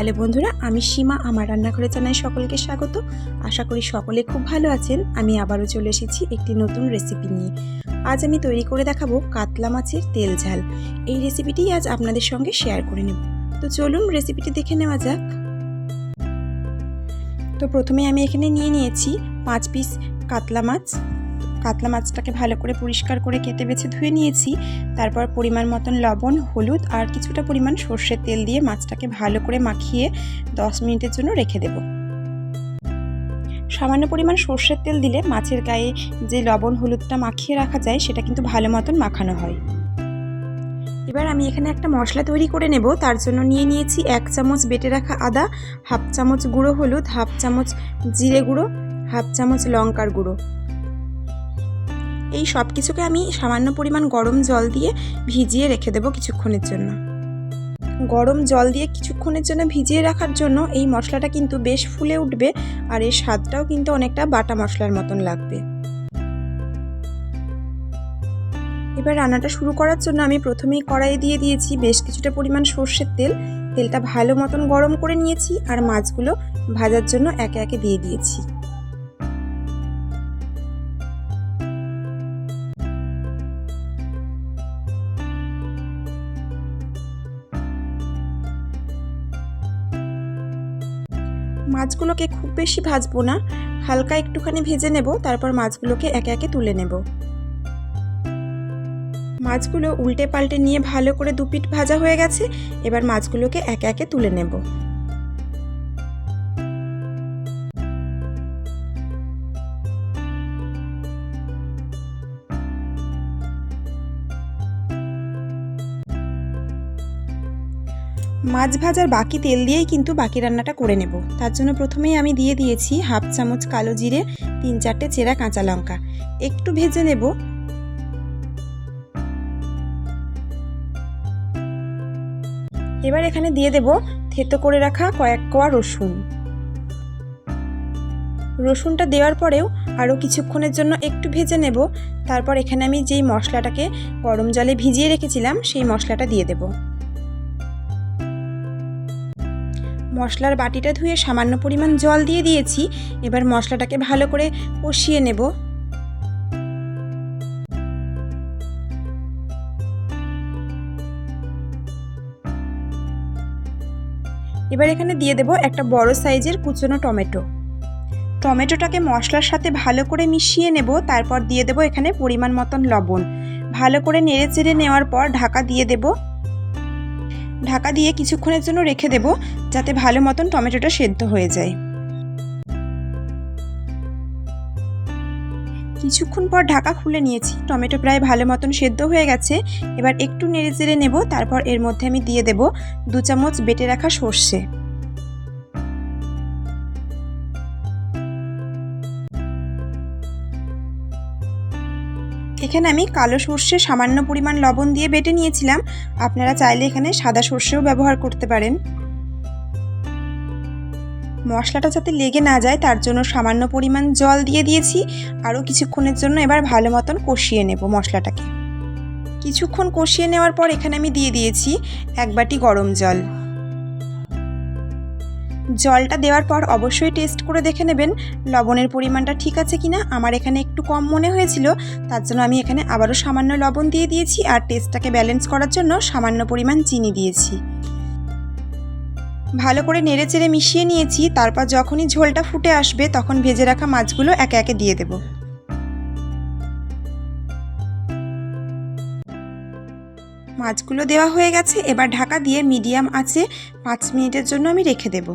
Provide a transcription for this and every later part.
Hello বন্ধুরা, আমি সীমা, আমার রান্নাঘরে জানাই সকলকে স্বাগত। আশা করি সকলে খুব ভালো আছেন। আমি আবারও চলে এসেছি একটি নতুন রেসিপি নিয়ে। আজ আমি তৈরি করে দেখাবো কাতলা মাছের তেল ঝাল। এই রেসিপিটি আজ আপনাদের সঙ্গে শেয়ার করে নেব। তো চলুন রেসিপিটি দেখে নেওয়া যাক। তো প্রথমে আমি এখানে নিয়ে নিয়েছি পাঁচ পিস কাতলা মাছ। কাতলা মাছটাকে ভালো করে পরিষ্কার করে কেটে বেছে ধুয়ে নিয়েছি। তারপর পরিমাণ মতন লবণ, হলুদ আর কিছুটা পরিমাণ সর্ষের তেল দিয়ে মাছটাকে ভালো করে মাখিয়ে দশ মিনিটের জন্য রেখে দেব। সামান্য পরিমাণ সর্ষের তেল দিলে মাছের গায়ে যে লবণ, হলুদটা মাখিয়ে রাখা যায়, সেটা কিন্তু ভালো মতন মাখানো হয়। এবার আমি এখানে একটা মশলা তৈরি করে নেব। তার জন্য নিয়ে নিয়েছি এক চামচ বেটে রাখা আদা, হাফ চামচ গুঁড়ো হলুদ, হাফ চামচ জিরে গুঁড়ো, হাফ চামচ লঙ্কার গুঁড়ো। এই সব কিছুকে আমি সামান্য পরিমাণ গরম জল দিয়ে ভিজিয়ে রেখে দেবো কিছুক্ষণের জন্য। গরম জল দিয়ে কিছুক্ষণের জন্য ভিজিয়ে রাখার জন্য এই মশলাটা কিন্তু বেশ ফুলে উঠবে আর এর স্বাদটাও কিন্তু অনেকটা বাটা মশলার মতন লাগবে। এবার রান্নাটা শুরু করার জন্য আমি প্রথমেই কড়াইয়ে দিয়ে দিয়েছি বেশ কিছুটা পরিমাণ সর্ষের তেল। তেলটা ভালো মতন গরম করে নিয়েছি আর মাছগুলো ভাজার জন্য একে একে দিয়ে দিয়েছি। মাছগুলোকে খুব বেশি ভাজবো না। হালকা একটুখানি ভেজে নেব, তারপর মাছগুলোকে একে একে তুলে নেব। মাছগুলো উল্টে পাল্টে নিয়ে ভালো করে দুপিট ভাজা হয়ে গেছে। এবার মাছগুলোকে একে একে তুলে নেব। মাছ ভাজার বাকি তেল দিয়েই কিন্তু বাকি রান্নাটা করে নেব। তার জন্য প্রথমেই আমি দিয়ে দিয়েছি হাফ চামচ কালো জিরে, তিন চারটে চেরা কাঁচা লঙ্কা। একটু ভেজে নেব। এবার এখানে দিয়ে দেব থেতো করে রাখা কয়েক কোয়া রসুন। রসুনটা দেওয়ার পরেও আরও কিছুক্ষণের জন্য একটু ভেজে নেব। তারপর এখানে আমি যেই মশলাটাকে গরম জলে ভিজিয়ে রেখেছিলাম, সেই মশলাটা দিয়ে দেবো। মশলার বাটিটা ধুয়ে সামান্য পরিমাণ জল দিয়ে দিয়েছি। এবার মশলাটাকে ভালো করে কষিয়ে নেব। এবার এখানে দিয়ে দেব একটা বড় সাইজের কুচনো টমেটো। টমেটোটাকে মশলার সাথে ভালো করে মিশিয়ে নেব, তারপর দিয়ে দেব এখানে পরিমাণ মতন লবণ। ভালো করে নেড়ে চেড়ে নেওয়ার পর ঢাকা দিয়ে দেবো। ঢাকা দিয়ে কিছুক্ষণের জন্য রেখে দেব যাতে ভালো মতন টমেটোটা সেদ্ধ হয়ে যায়। কিছুক্ষণ পর ঢাকা খুলে নিয়েছি। টমেটো প্রায় ভালো মতন সেদ্ধ হয়ে গেছে। এবার একটু নেড়ে চেড়ে নেব। তারপর এর মধ্যে আমি দিয়ে দেব দু চামচ বেটে রাখা সর্ষে। এখানে আমি কালো সর্ষে সামান্য পরিমাণ লবণ দিয়ে বেটে নিয়েছিলাম। আপনারা চাইলে এখানে সাদা সর্ষেও ব্যবহার করতে পারেন। মশলাটা যাতে লেগে না যায়, তার জন্য সামান্য পরিমাণ জল দিয়ে দিয়েছি। আরও কিছুক্ষণের জন্য এবার ভালো মতন কষিয়ে নেব মশলাটাকে। কিছুক্ষণ কষিয়ে নেওয়ার পর এখানে আমি দিয়ে দিয়েছি এক বাটি গরম জল। জলটা দেওয়ার পর অবশ্যই টেস্ট করে দেখে নেবেন, লবণের পরিমাণটা ঠিক আছে কিনা? আমার এখানে একটু কম মনে হয়েছিল, তার জন্য আমি এখানে আবারও সামান্য লবণ দিয়ে দিয়েছি আর টেস্টটাকে ব্যালেন্স করার জন্য সামান্য পরিমাণ চিনি দিয়েছি। ভালো করে নেড়ে চেড়ে মিশিয়ে নিয়েছি, তারপর যখনই ঝোলটা ফুটে আসবে তখন ভেজে রাখা মাছগুলো একে একে দিয়ে দেব। মাছগুলো দেওয়া হয়ে গেছে, এবার ঢাকা দিয়ে মিডিয়াম আছে পাঁচ মিনিটের জন্য আমি রেখে দেবো।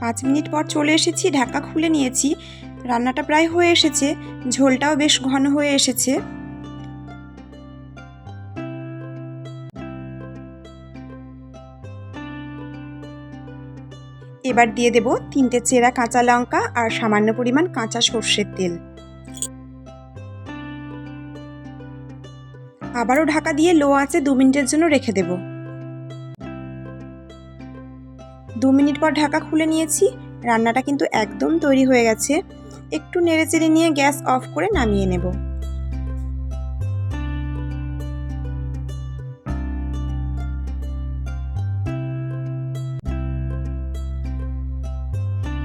পাঁচ মিনিট পর চলে এসেছি, ঢাকা খুলে নিয়েছি। রান্নাটা প্রায় হয়ে এসেছে, ঝোলটাও বেশ ঘন হয়ে এসেছে। এবার দিয়ে দেব তিনটে চেরা কাঁচা লঙ্কা আর সামান্য পরিমাণ কাঁচা সর্ষের তেল। আবারও ঢাকা দিয়ে লো আছে দু মিনিটের জন্য রেখে দেবো। দু মিনিট পর ঢাকা খুলে নিয়েছি। রান্নাটা কিন্তু একদম তৈরি হয়ে গেছে। একটু নেড়েচেড়ে নিয়ে গ্যাস অফ করে নামিয়ে নেব।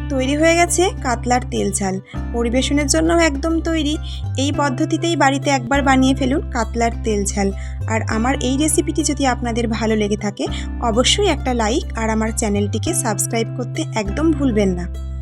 তৈরি হয়ে গেছে কাতলার তেল ঝাল। পরিবেশনের জন্য একদম তৈরি। এই পদ্ধতিতেই বাড়িতে একবার বানিয়ে ফেলুন কাতলার তেল ঝাল। আর আমার এই রেসিপিটি যদি আপনাদের ভালো লেগে থাকে, অবশ্যই একটা লাইক আর আমার চ্যানেলটিকে সাবস্ক্রাইব করতে একদম ভুলবেন না।